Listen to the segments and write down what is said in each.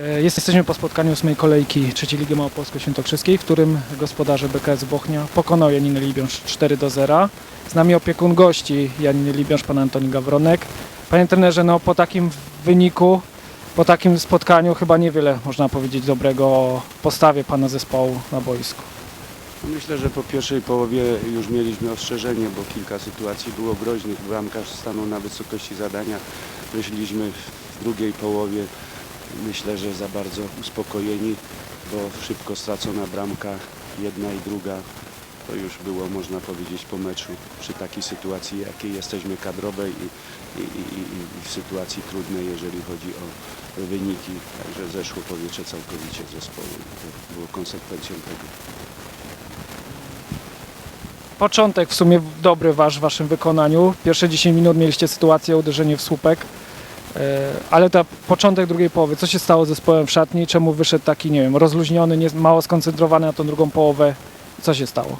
E, Jesteśmy po spotkaniu ósmej kolejki trzeciej Ligi Małopolsko-Świętokrzyskiej, w którym gospodarze BKS Bochnia pokonał Janinę Libiąż 4 do 0. Z nami opiekun gości Janiny Libiąż, pan Antoni Gawronek. Panie trenerze, no po takim wyniku, po takim spotkaniu chyba niewiele można powiedzieć dobrego o postawie pana zespołu na boisku. Myślę, że po pierwszej połowie już mieliśmy ostrzeżenie, bo kilka sytuacji było groźnych. Bramkarz stanął na wysokości zadania. Myśleliśmy w drugiej połowie, myślę, że za bardzo uspokojeni, bo szybko stracona bramka, jedna i druga. To już było, można powiedzieć, po meczu przy takiej sytuacji, jakiej jesteśmy kadrowej i, i, i, i w sytuacji trudnej, jeżeli chodzi o wyniki. Także zeszło powietrze całkowicie z zespołu. To było konsekwencją tego. Początek w sumie dobry wasz w waszym wykonaniu. Pierwsze 10 minut mieliście sytuację, uderzenie w słupek. E, Ale ta początek drugiej połowy, co się stało z zespołem w szatni? Czemu wyszedł taki, nie wiem, rozluźniony, nie, mało skoncentrowany na tą drugą połowę? Co się stało?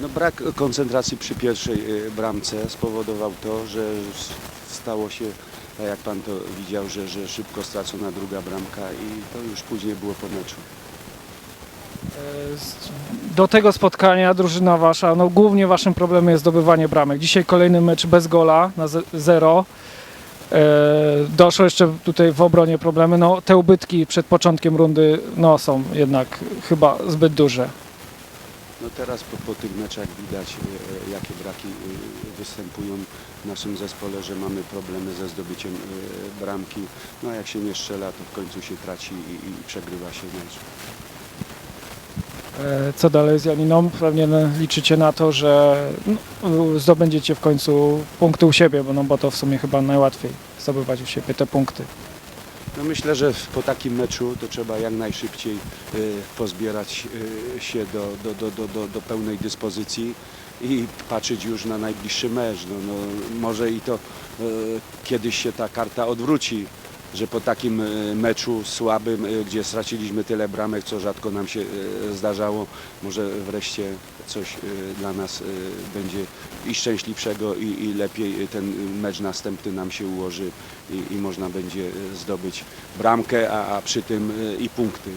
No brak koncentracji przy pierwszej y, bramce spowodował to, że stało się, tak jak Pan to widział, że, że szybko stracona druga bramka i to już później było po meczu. E, Do tego spotkania drużyna wasza, no głównie waszym problemem jest zdobywanie bramek. Dzisiaj kolejny mecz bez gola na ze- zero. E, Doszło jeszcze tutaj w obronie problemy. No, te ubytki przed początkiem rundy no, są jednak chyba zbyt duże. No teraz po, po tych meczach widać, y, jakie braki y, występują w naszym zespole, że mamy problemy ze zdobyciem bramki. No jak się nie strzela, to w końcu się traci i, i przegrywa się mecz. E, Co dalej z Janiną? Pewnie liczycie na to, że no, zdobędziecie w końcu punkty u siebie, bo, no, bo to w sumie chyba najłatwiej zdobywać u siebie te punkty. No myślę, że po takim meczu to trzeba jak najszybciej y, pozbierać y, się do, do, do, do, do, do pełnej dyspozycji i patrzeć już na najbliższy mecz. No, no, może i to y, kiedyś się ta karta odwróci, że po takim y, meczu słabym, y, gdzie straciliśmy tyle bramek, co rzadko nam się y, zdarzało, może wreszcie coś dla nas będzie i szczęśliwszego i, i lepiej ten mecz następny nam się ułoży i, i można będzie zdobyć bramkę, a, a przy tym i punkty.